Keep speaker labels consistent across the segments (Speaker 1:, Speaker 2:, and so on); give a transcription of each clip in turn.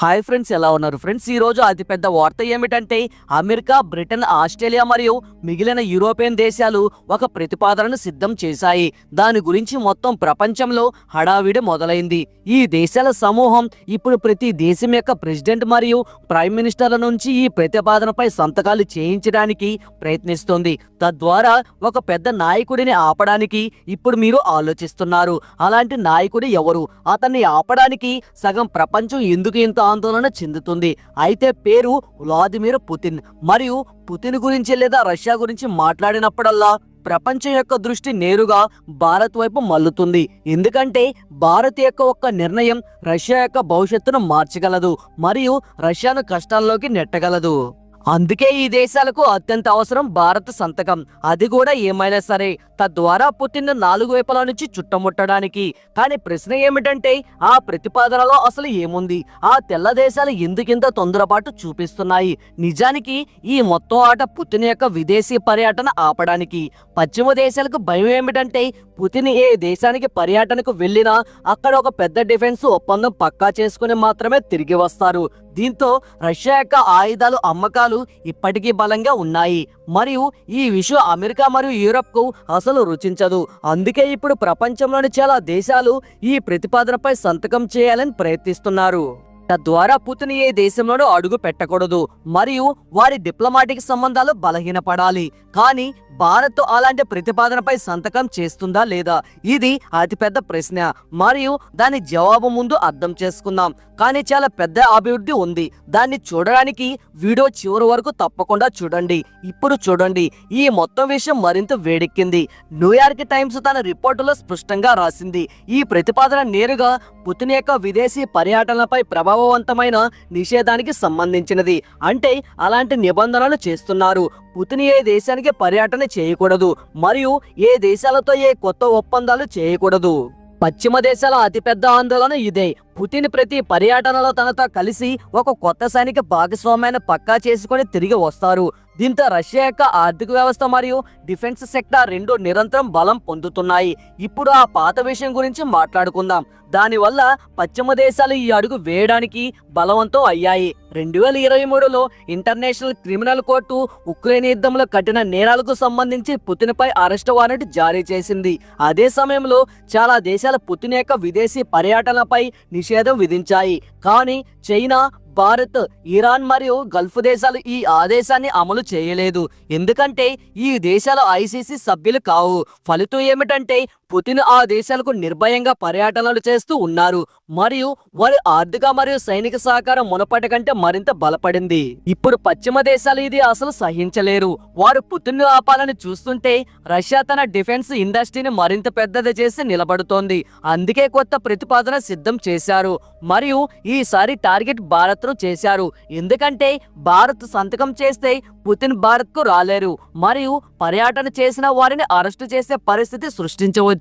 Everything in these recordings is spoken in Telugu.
Speaker 1: హాయ్ ఫ్రెండ్స్ ఎలా ఉన్నారు? ఫ్రెండ్స్ ఈ రోజు అతిపెద్ద వార్త ఏమిటంటే అమెరికా బ్రిటన్ ఆస్ట్రేలియా మరియు మిగిలిన యూరోపియన్ దేశాలు ఒక ప్రతిపాదనను సిద్ధం చేశాయి. దాని గురించి మొత్తం ప్రపంచంలో హడావిడి మొదలైంది. ఈ దేశాల సమూహం ఇప్పుడు ప్రతి దేశం యొక్క ప్రెసిడెంట్ మరియు ప్రైమ్ మినిస్టర్ల నుంచి ఈ ప్రతిపాదనపై సంతకాలు చేయించడానికి ప్రయత్నిస్తుంది. తద్వారా ఒక పెద్ద నాయకుడిని ఆపడానికి ఇప్పుడు మీరు ఆలోచిస్తున్నారు. అలాంటి నాయకుడు ఎవరు? అతన్ని ఆపడానికి సగం ప్రపంచం ఎందుకు ఇంత ఆందోళన చెందుతుంది. అయితే పేరు వ్లాదిమిర్ పుతిన్ మరియు పుతిన్ గురించి లేదా రష్యా గురించి మాట్లాడినప్పుడల్లా ప్రపంచం యొక్క దృష్టి నేరుగా భారత్ వైపు మల్లుతుంది ఎందుకంటే భారత్ యొక్క ఒక్క నిర్ణయం రష్యా యొక్క భవిష్యత్తును మార్చగలదు మరియు రష్యాను కష్టాల్లోకి నెట్టగలదు. అందుకే ఈ దేశాలకు అత్యంత అవసరం భారత్ సంతకం. అది కూడా ఏమైనా సరే తద్వారా పుతిన్ నాలుగు వైపుల నుంచి చుట్టముట్టడానికి కానీ ప్రశ్న ఏమిటంటే ఆ ప్రతిపాదనలో అసలు ఏముంది? ఆ తెల్ల దేశాలు ఎందుకింత తొందరపాటు చూపిస్తున్నాయి? నిజానికి ఈ మొత్తం ఆట పుతిన్ యొక్క విదేశీ పర్యటన ఆపడానికి. పశ్చిమ దేశాలకు భయం ఏమిటంటే పుతిన్ ఏ దేశానికి పర్యటనకు వెళ్ళినా అక్కడ ఒక పెద్ద డిఫెన్స్ ఒప్పందం పక్కా చేసుకుని మాత్రమే తిరిగి వస్తారు. దీంతో రష్యా యొక్క ఆయుధాలు అమ్మకాలు ఇప్పటికీ బలంగా ఉన్నాయి. మరియు ఈ విషయం అమెరికా మరియు యూరప్కు అసలు రుచించదు. అందుకే ఇప్పుడు ప్రపంచంలోని చాలా దేశాలు ఈ ప్రతిపాదనపై సంతకం చేయాలని ప్రయత్నిస్తున్నారు. తద్వారా పుతిన్ ఏ దేశంలోనూ అడుగు పెట్టకూడదు. మరియు వారి డిప్లొమాటిక్ సంబంధాలు బలహీనపడాలి. కానీ భారత్ అలాంటి ప్రతిపాదనపై సంతకం చేస్తుందా లేదా? ఇది అతిపెద్ద ప్రశ్న. మరియు దాని జవాబు ముందు అర్థం చేసుకుందాం. కానీ చాలా పెద్ద అభివృద్ధి ఉంది. దాన్ని చూడడానికి వీడియో చివరి వరకు తప్పకుండా చూడండి. ఇప్పుడు చూడండి. ఈ మొత్తం విషయం మరింత వేడెక్కింది. న్యూయార్క్ టైమ్స్ తన రిపోర్టులో స్పష్టంగా రాసింది. ఈ ప్రతిపాదన నేరుగా పుతిన్ యొక్క విదేశీ పర్యటనలపై ప్రభావవంతమైన నిషేధానికి సంబంధించినది. అంటే అలాంటి నిబంధనలు చేస్తున్నారు. పుతిన్ ఏ దేశానికి పర్యటన చేయకూడదు. మరియు ఏ దేశాలతో ఏ కొత్త ఒప్పందాలు చేయకూడదు. పశ్చిమ దేశాల అతిపెద్ద ఆందోళన ఇదే. పుతిన్ ప్రతి పర్యటనలో తనతో కలిసి ఒక కొత్త సైనిక భాగస్వామ్యాన్ని పక్కా చేసుకొని తిరిగి వస్తారు. దీంతో రష్యా యొక్క ఆర్థిక వ్యవస్థ మరియు డిఫెన్స్ సెక్టార్ రెండు నిరంతరం బలం పొందుతున్నాయి. ఇప్పుడు ఆ పాత విషయం గురించి మాట్లాడుకుందాం. దానివల్ల పశ్చిమ దేశాలు ఈ అడుగు వేయడానికి బలవంతం అయ్యాయి. రెండు వేల ఇరవై మూడులో ఇంటర్నేషనల్ క్రిమినల్ కోర్టు ఉక్రెయిన్ యుద్ధంలో కఠిన నేరాలకు సంబంధించి పుతిన్పై అరెస్ట్ వారెంట్ జారీ చేసింది. అదే సమయంలో చాలా దేశాలు పుతిన్ యొక్క విదేశీ పర్యటనపై నిషేధం విధించాయి. కానీ చైనా భారత్ ఇరాన్ మరియు గల్ఫ్ దేశాలు ఈ ఆదేశాన్ని అమలు చేయలేదు. ఎందుకంటే ఈ దేశాలు ఐసీసీ సభ్యులు కావు. ఫలితం ఏమిటంటే పుతిన్ ఆ దేశాలకు నిర్భయంగా పర్యటనలు చేస్తూ ఉన్నారు. మరియు వారి ఆర్థిక మరియు సైనిక సహకారం మునపటి కంటే మరింత బలపడింది. ఇప్పుడు పశ్చిమ దేశాలు ఇది అసలు సహించలేరు. వారు పుతిన్ ఆపాలని చూస్తుంటే రష్యా తన డిఫెన్స్ ఇండస్ట్రీని మరింత పెద్దది చేసి నిలబడుతోంది. అందుకే కొత్త ప్రతిపాదన సిద్ధం చేశారు. మరియు ఈసారి టార్గెట్ భారత్ను చేశారు. ఎందుకంటే భారత్ సంతకం చేస్తే పుతిన్ భారత్కు రాలేరు. మరియు పర్యటన చేసిన వారిని అరెస్టు చేసే పరిస్థితి సృష్టించవచ్చు.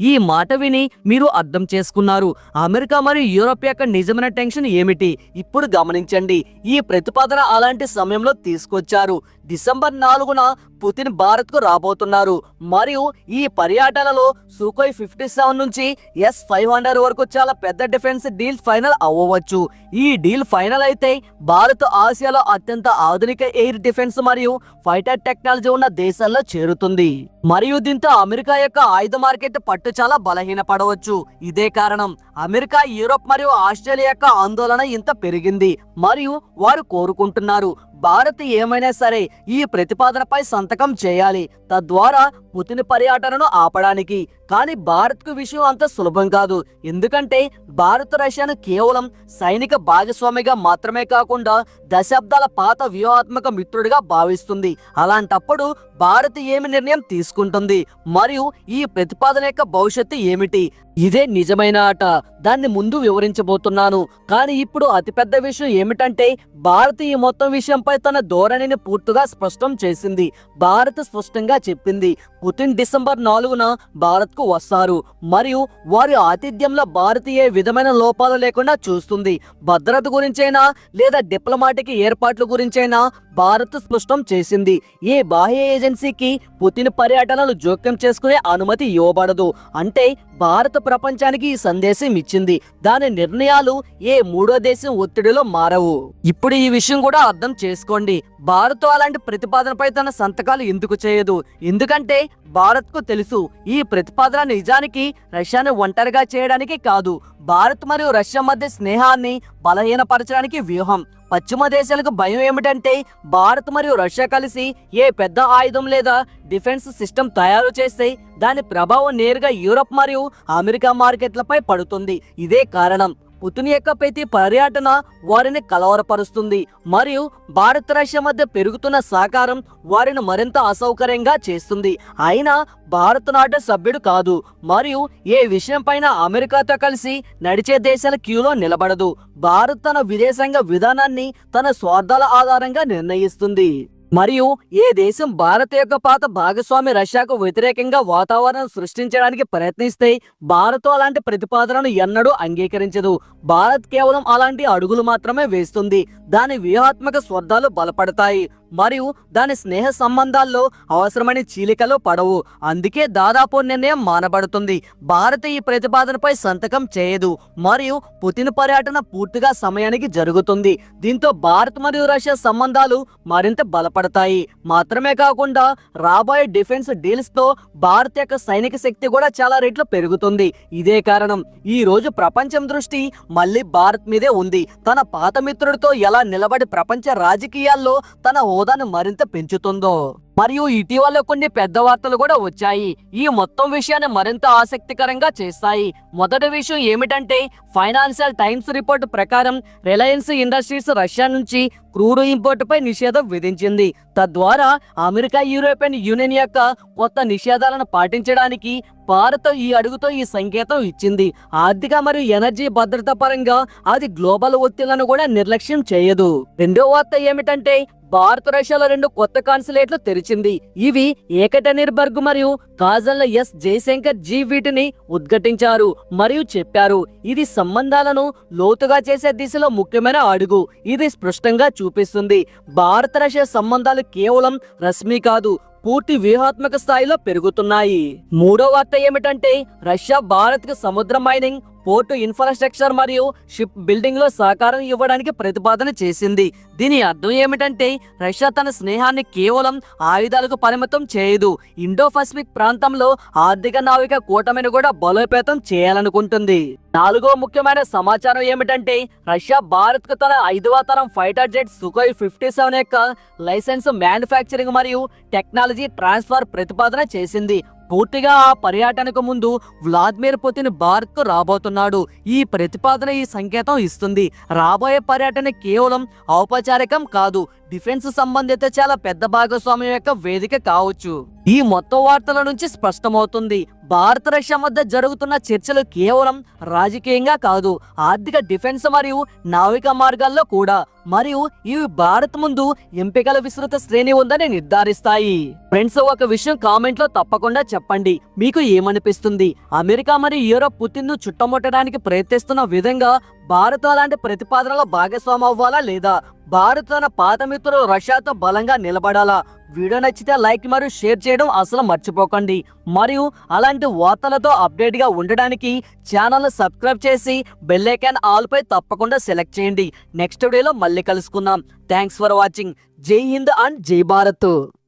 Speaker 1: ఈ మాట విని మీరు అర్థం చేసుకున్నారు. అమెరికా మరియు యూరోప్ యొక్క నిజమైన టెన్షన్ ఏమిటి? ఇప్పుడు గమనించండి. ఈ ప్రతిపాదన అలాంటి సమయంలో తీసుకొచ్చారు. డిసెంబర్ నాలుగున పుతిన్ భారత్కు రాబోతున్నారు. మరియు ఈ పర్యటనలో సూకోయ్ ఫిఫ్టీ సెవెన్ నుంచి ఎస్ ఫైవ్ హండ్రెడ్ వరకు చాలా పెద్ద డిఫెన్స్ డీల్ ఫైనల్ అవ్వవచ్చు. ఈ డీల్ ఫైనల్ అయితే భారత్ ఆసియాలో అత్యంత ఆధునిక ఎయిర్ డిఫెన్స్ మరియు ఫైటర్ టెక్నాలజీ ఉన్న దేశాల్లో చేరుతుంది. మరియు దీంతో అమెరికా యొక్క ఆయుధ మార్కెట్ పట్టు చాలా బలహీనపడవచ్చు. ఇదే కారణం. అమెరికా యూరోప్ మరియు ఆస్ట్రేలియా యొక్క ఆందోళన ఇంత పెరిగింది. మరియు వారు కోరుకుంటున్నారు. భారత్ ఏమైనా సరే ఈ ప్రతిపాదనపై సంతకం చేయాలి. తద్వారా పుతిన్ పర్యటనను ఆపడానికి. కానీ భారత్కు విషయం అంత సులభం కాదు. ఎందుకంటే భారత్ రష్యాను కేవలం సైనిక భాగస్వామిగా మాత్రమే కాకుండా దశాబ్దాల పాత వ్యూహాత్మక మిత్రుడిగా భావిస్తుంది. అలాంటప్పుడు భారత్ ఏమి నిర్ణయం తీసుకుంటుంది? మరియు ఈ ప్రతిపాదన యొక్క భవిష్యత్తు ఏమిటి? ఇదే నిజమైన ఆట. దాన్ని ముందు వివరించబోతున్నాను. కానీ ఇప్పుడు అతిపెద్ద విషయం ఏమిటంటే భారత్ ఈ మొత్తం విషయంపై తన ధోరణిని పూర్తిగా స్పష్టం చేసింది. భారత్ స్పష్టంగా చెప్పింది. పుతిన్ డిసెంబర్ నాలుగున భారత్కు వస్తారు. మరియు వారి ఆతిథ్యంలో భారత్ ఏ విధమైన లోపాలు లేకుండా చూస్తుంది. భద్రత గురించైనా లేదా డిప్లొమాటిక్ ఏర్పాట్ల గురించైనా భారత్ స్పష్టం చేసింది. ఏ బాహ్య ఏజెన్సీకి పుతిన్ పర్యటనలు జోక్యం చేసుకునే అనుమతి ఇవ్వబడదు. అంటే భారత ప్రపంచానికి ఈ సందేశం ఇచ్చింది. దాని నిర్ణయాలు ఏ మూడో దేశం ఒత్తిడిలో మారవు. ఇప్పుడు ఈ విషయం కూడా అర్థం చేసుకోండి. భారత్ అలాంటి ప్రతిపాదనపై తన సంతకాలు ఎందుకు చేయదు? ఎందుకంటే భారత్కు తెలుసు ఈ ప్రతిపాదన నిజానికి రష్యాను ఒంటరిగా చేయడానికి కాదు. భారత్ మరియు రష్యా మధ్య స్నేహాన్ని బలహీనపరచడానికి వ్యూహం. పశ్చిమ దేశాలకు భయం ఏమిటంటే భారత్ మరియు రష్యా కలిసి ఏ పెద్ద ఆయుధం లేదా డిఫెన్స్ సిస్టమ్ తయారు చేస్తే దాని ప్రభావం నేరుగా యూరప్ మరియు అమెరికా మార్కెట్లపై పడుతుంది. ఇదే కారణం. పుతిన్ యొక్క ప్రతి పర్యటన వారిని కలవరపరుస్తుంది. మరియు భారత రష్యా మధ్య పెరుగుతున్న సహకారం వారిని మరింత అసౌకర్యంగా చేస్తుంది. అయినా భారత నాట సభ్యుడు కాదు. మరియు ఏ విషయం పైన అమెరికాతో కలిసి నడిచే దేశాల క్యూలో నిలబడదు. భారత్ తన విదేశాంగ విధానాన్ని తన స్వార్థాల ఆధారంగా నిర్ణయిస్తుంది. మరియు ఏ దేశం భారత్ యొక్క పాత భాగస్వామి రష్యాకు వ్యతిరేకంగా వాతావరణం సృష్టించడానికి ప్రయత్నిస్తే భారత్ అలాంటి ప్రతిపాదనను ఎన్నడూ అంగీకరించదు. భారత్ కేవలం అలాంటి అడుగులు మాత్రమే వేస్తుంది. దాని వ్యూహాత్మక స్వర్ధాలు బలపడతాయి. మరియు దాని స్నేహ సంబంధాల్లో అవసరమైన చీలికలు పడవు. అందుకే దాదాపు నిర్ణయం మానబడుతుంది. భారత్ ఈ ప్రతిపాదనపై సంతకం చేయదు. మరియు పుతిన్ పర్యటన పూర్తిగా సమయానికి జరుగుతుంది. దీంతో భారత్ మరియు రష్యా సంబంధాలు మరింత సహాయపడతాయి మాత్రమే కాకుండా రాబోయే డిఫెన్స్ డీల్స్తో భారత్ యొక్క సైనిక శక్తి కూడా చాలా రేట్లు పెరుగుతుంది. ఇదే కారణం. ఈ రోజు ప్రపంచం దృష్టి మళ్ళీ భారత్ మీదే ఉంది. తన పాత మిత్రుడితో ఎలా నిలబడి ప్రపంచ రాజకీయాల్లో తన హోదాను మరింత పెంచుతుందో. మరియు ఇటీవల కొన్ని పెద్ద వార్తలు కూడా వచ్చాయి. ఈ మొత్తం విషయాన్ని మరింత ఆసక్తికరంగా చేస్తాయి. మొదటి విషయం ఏమిటంటే ఫైనాన్షియల్ టైమ్స్ రిపోర్ట్ ప్రకారం రిలయన్స్ ఇండస్ట్రీస్ రష్యా నుంచి క్రూడ్ ఇంపోర్టుపై నిషేధం విధించింది. తద్వారా అమెరికా యూరోపియన్ యూనియన్ యొక్క కొత్త నిషేధాలను పాటించడానికి భారత్ ఈ అడుగుతో ఈ సంకేతం ఇచ్చింది. ఆర్థిక మరియు ఎనర్జీ భద్రత పరంగా అది గ్లోబల్ ఒత్తిళ్ళను కూడా నిర్లక్ష్యం చేయదు. రెండో వార్త ఏమిటంటే భారత రష్యాలో రెండు కొత్త కాన్సులేట్లు తెరిచింది. ఇవి ఏకటనిర్బర్గ్ మరియు కాజల్ల ఎస్ జయశంకర్ జీ వీటిని ఉద్ఘటించారు మరియు చెప్పారు. ఇది సంబంధాలను లోతుగా చేసే దిశలో ముఖ్యమైన అడుగు. ఇది స్పష్టంగా చూపిస్తుంది. భారత రష్యా సంబంధాలు కేవలం రశ్మి కాదు పూర్తి వ్యూహాత్మక స్థాయిలో పెరుగుతున్నాయి. మూడో వార్త ఏమిటంటే రష్యా భారత్కు సముద్ర మైనింగ్ పోర్టు ఇన్ఫ్రాస్ట్రక్చర్ మరియు షిప్ బిల్డింగ్లో సహకారం ఇవ్వడానికి ప్రతిపాదన చేసింది. దీని అర్థం ఏమిటంటే రష్యా తన స్నేహాన్ని కేవలం ఆయుధాలకు పరిమితం చేయదు. ఇండో పసిఫిక్ ప్రాంతంలో ఆర్థిక నావిక కూటమిని కూడా బలోపేతం చేయాలనుకుంటుంది. నాలుగో ముఖ్యమైన సమాచారం ఏమిటంటే రష్యా భారత్కు తన ఐదవ తరం fighter jet Sukhoi fifty seven యొక్క లైసెన్స్ మ్యానుఫ్యాక్చరింగ్ మరియు టెక్నాలజీ ట్రాన్స్ఫర్ ప్రతిపాదన చేసింది. పూర్తిగా ఆ పర్యటనకు ముందు వ్లాదిమిర్ పుతిన్ భారత్ రాబోతున్నాడు. ఈ ప్రతిపాదన ఈ సంకేతం ఇస్తుంది. రాబోయే పర్యటన కేవలం ఔపచారికం కాదు డిఫెన్స్ సంబంధిత చాలా పెద్ద భాగస్వామ్యం యొక్క వేదిక కావచ్చు. ఈ మొత్తం వార్తల నుంచి స్పష్టమవుతుంది. భారత రష్యా మధ్య జరుగుతున్న చర్చలు కేవలం రాజకీయంగా కాదు ఆర్థిక డిఫెన్స్ మరియు నావిక మార్గాల్లో కూడా. మరియు ఇవి భారత్ ముందు ఎంపికల విస్తృత శ్రేణి ఉందని నిర్ధారిస్తాయి. ఫ్రెండ్స్ ఒక విషయం కామెంట్లో తప్పకుండా చెప్పండి. మీకు ఏమనిపిస్తుంది? అమెరికా మరియు యూరోప్ పుతిన్ను చుట్టముట్టడానికి ప్రయత్నిస్తున్న విధంగా భారత్ అలాంటి ప్రతిపాదనలో భాగస్వామి అవ్వాలా లేదా భారత్ తన పాత మిత్రులు రష్యాతో బలంగా నిలబడాలా? వీడియో నచ్చితే లైక్ మరియు షేర్ చేయడం అసలు మర్చిపోకండి. మరియు అలాంటి వార్తలతో అప్డేట్గా ఉండడానికి ఛానల్ సబ్స్క్రైబ్ చేసి బెల్లైకాన్ ఆల్పై ఆల్ పై తప్పకుండా సెలెక్ట్ చేయండి. నెక్స్ట్ వీడియోలో మళ్ళీ కలుసుకుందాం. Thanks for watching. జై హింద్ అండ్ జై భారత్.